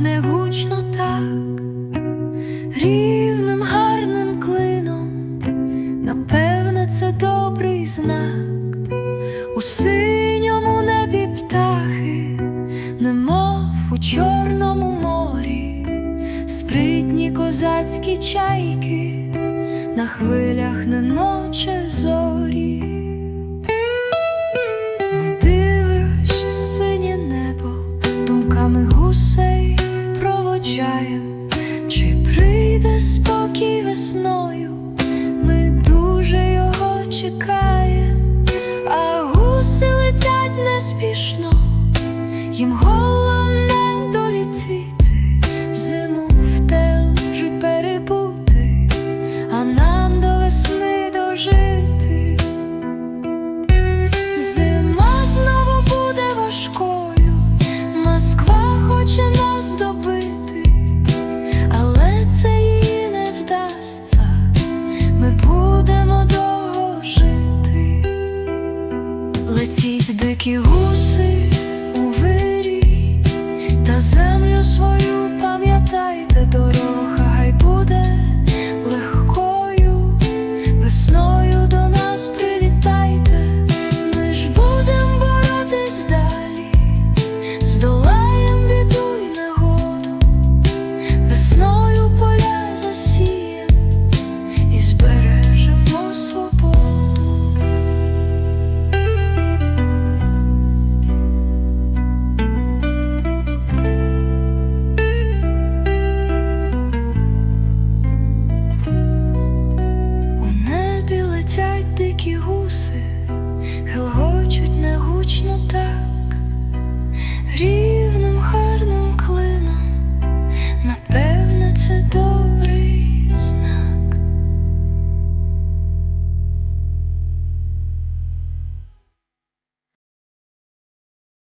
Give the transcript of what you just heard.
не гучно так, рівним гарним клином, напевне, це добрий знак. У синьому небі птахи, немов у чорному морі, спритні козацькі чайки, на хвилях неноче зорі. Проводжаєм, чи прийде спокій весною, ми дуже його чекаєм, а гуси летять неспішно, їм головне Летіть гуси